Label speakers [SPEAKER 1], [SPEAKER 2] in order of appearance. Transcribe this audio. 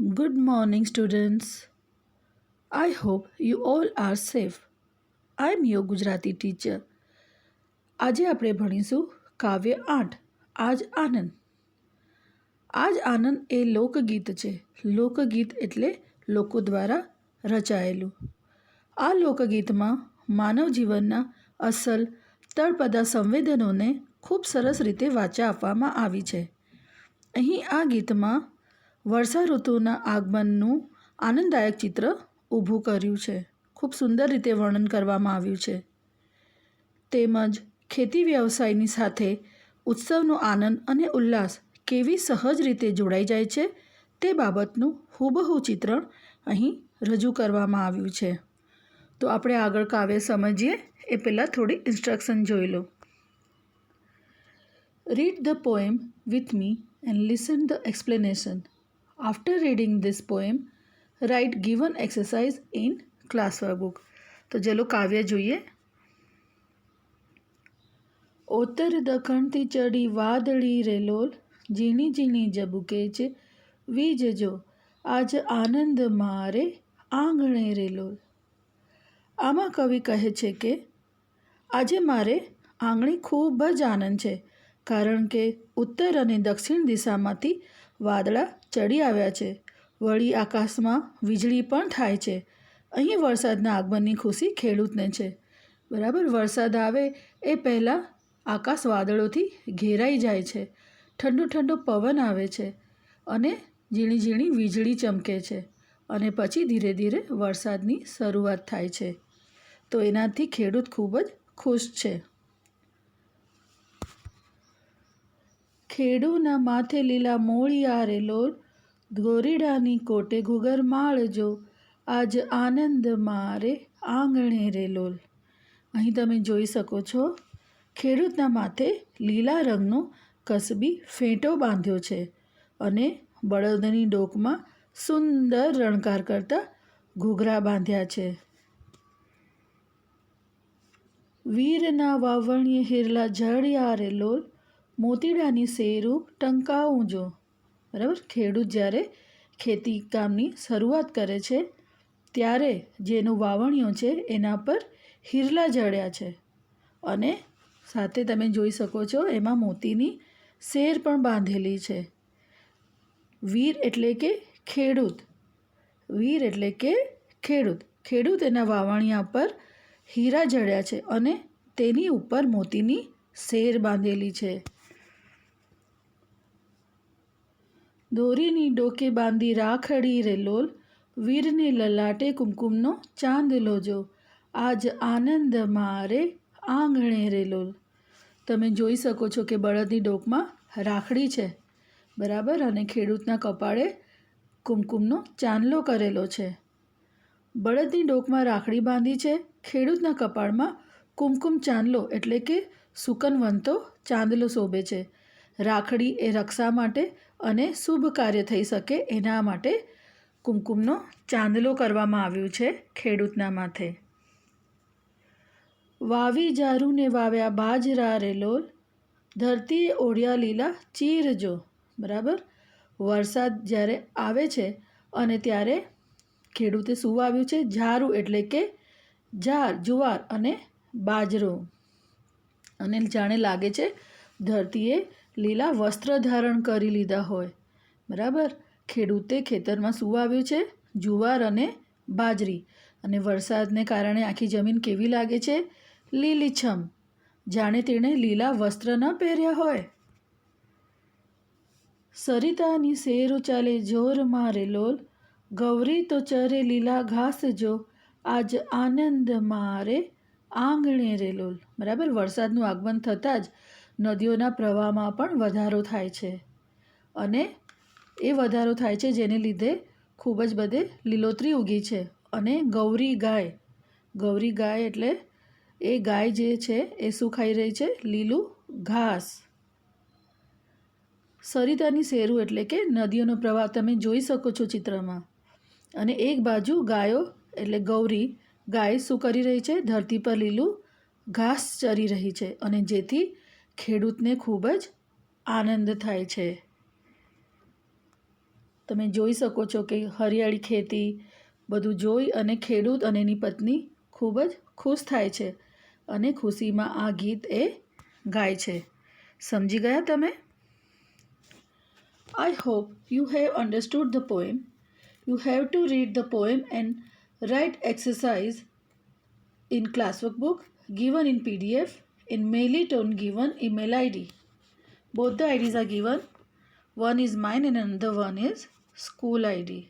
[SPEAKER 1] Good morning, students. I hope you all are safe. I am your Gujarati teacher. આજે આપણે ભણીશું કાવ્ય આઠ આજ આનંદ આજ આનંદ એ લોકગીત છે લોકગીત એટલે લોકો દ્વારા રચાયેલું આ લોકગીતમાં માનવ જીવનના અસલ તળપદા સંવેદનોને ખૂબ સરસ રીતે વાચા આપવામાં આવી છે અહીં આ ગીતમાં વર્ષા ઋતુના આગમનનું આનંદદાયક ચિત્ર ઊભું કર્યું છે. ખૂબ સુંદર રીતે વર્ણન કરવામાં આવ્યું છે. તેમજ ખેતી વ્યવસાયની સાથે ઉત્સવનો આનંદ અને ઉલ્લાસ કેવી સહજ રીતે જોડાઈ જાય છે તે બાબતનું હુબહુ ચિત્રણ અહીં રજૂ કરવામાં આવ્યું છે. તો આપણે આગળ કાવ્ય સમજીએ, એ પહેલાં થોડી ઇન્સ્ટ્રક્શન જોઈ લો. Read the poem with me and listen the explanation after reading this poem write given exercise in class workbook તો ચલો કાવ્ય જોઈએ. ઓતર દખણથી ચડી વાદળી રેલોલ ઝીણી ઝીણી જબુકે છે વીજજો આજ આનંદ મારે આંગણે રેલોલ આમાં કવિ કહે છે કે આજે મારે આંગણે ખૂબ જ આનંદ છે કારણ કે ઉત્તર અને દક્ષિણ દિશામાંથી વાદળા ચડી આવ્યા છે. વળી આકાશમાં વીજળી પણ થાય છે. અહીં વરસાદના આગમનની ખુશી ખેડૂતને છે. બરાબર, વરસાદ આવે એ પહેલાં આકાશ વાદળોથી ઘેરાઈ જાય છે. ઠંડો ઠંડો પવન આવે છે અને ઝીણી ઝીણી વીજળી ચમકે છે અને પછી ધીરે ધીરે વરસાદની શરૂઆત થાય છે. તો એનાથી ખેડૂત ખૂબ જ ખુશ છે. ખેડૂના માથે લીલા મોળિયા રે લોલ ગોરીડાની કોટે ઘુગર માળજો આજ આનંદ મારે આંગણે રે લોલ. અહીં તમે જોઈ શકો છો, ખેડૂતના માથે લીલા રંગનો કસબી ફેંટો બાંધ્યો છે અને બળદની ડોકમાં સુંદર રણકાર કરતા ઘૂઘરા બાંધ્યા છે. વીરના વાવણીએ હિરલા ઝળિયા રે લોલ મોતીડાની શેરું ટંકાવું જો બરાબર? ખેડૂત જ્યારે ખેતી કામની શરૂઆત કરે છે, ત્યારે જેનું વાવણીઓ છે એના પર હિરલા જડ્યા છે. અને સાથે તમે જોઈ શકો છો એમાં મોતીની શેર પણ બાંધેલી છે. વીર એટલે કે ખેડૂત. વીર એટલે કે ખેડૂત. ખેડૂત એના વાવણિયા પર હીરા જડ્યા છે અને તેની ઉપર મોતીની શેર બાંધેલી છે. દોરીની ડોકે બાંધી રાખડી રે લોલ, વીરને લલાટે કુમકુમનો ચાંદ લોજો. આજ આનંદ મારે આંગણે રે લોલ. તમે જોઈ શકો છો કે બળદની ડોકમાં રાખડી છે, બરાબર? અને ખેડૂતના કપાળે કુમકુમનો ચાંદલો કરેલો છે. બળદની ડોકમાં રાખડી બાંધી છે, ખેડૂતના કપાળમાં કુમકુમ ચાંદલો એટલે કે સુકનવંતો ચાંદલો શોભે છે. રાખડી એ રક્ષા માટે અને શુભ કાર્ય થઈ શકે એના માટે કુમકુમનો ચાંદલો કરવામાં આવ્યું છે ખેડૂતના માથે. વાવી જારુને વાવ્યા બાજરા રેલોલ ધરતીએ ઓળિયા લીલા ચીરજો બરાબર? વરસાદ જ્યારે આવે છે અને ત્યારે ખેડૂતે શું વાવ્યું છે? ઝારું એટલે કે ઝાર, જુવાર અને બાજરો. અને જાણે લાગે છે ધરતીએ લીલા વસ્ત્ર ધારણ કરી લીધા હોય. બરાબર? ખેડૂતે ખેતરમાં શું વાવ્યું છે, જુવાર અને બાજરી. અને વરસાદને કારણે આખી જમીન કેવી લાગે છે? લીલીછમ. જાણે તેણે લીલા વસ્ત્ર ન પહેર્યા હોય. સરિતાની શેરો ચાલે જોર મારે લોલ. ગૌરી તો ચરે લીલા ઘાસ જો. આજ આનંદ મારે આંગણે રે લોલ. બરાબર? વરસાદનું આગમન થતાં જ નદીઓના પ્રવાહમાં પણ વધારો થાય છે. અને એ વધારો થાય છે જેને લીધે ખૂબ જ બધે લીલોતરી ઉગી છે. અને ગૌરી ગાય ગૌરી ગાય એટલે એ ગાય જે છે એ શું ખાઈ રહી છે? લીલું ઘાસ. સરિતાની શેરું એટલે કે નદીઓનો પ્રવાહ તમે જોઈ શકો છો ચિત્રમાં. અને એક બાજુ ગાયો એટલે ગૌરી, ગાય શું કરી રહી છે? ધરતી પર લીલું ઘાસ ચરી રહી છે. અને જેથી ખેડૂતને ખૂબ જ આનંદ થાય છે તમે જોઈ શકો છો કે હરિયાળી ખેતી બધું જોઈ અને ખેડૂત અને એની પત્ની ખૂબ જ ખુશ થાય છે અને ખુશીમાં આ ગીત એ ગાય છે સમજી ગયા તમે I hope you have understood the poem. You have to read the poem and write exercise in classwork book given in PDF in mail it given email ID. Both the IDs are given. One is mine and another one is school ID.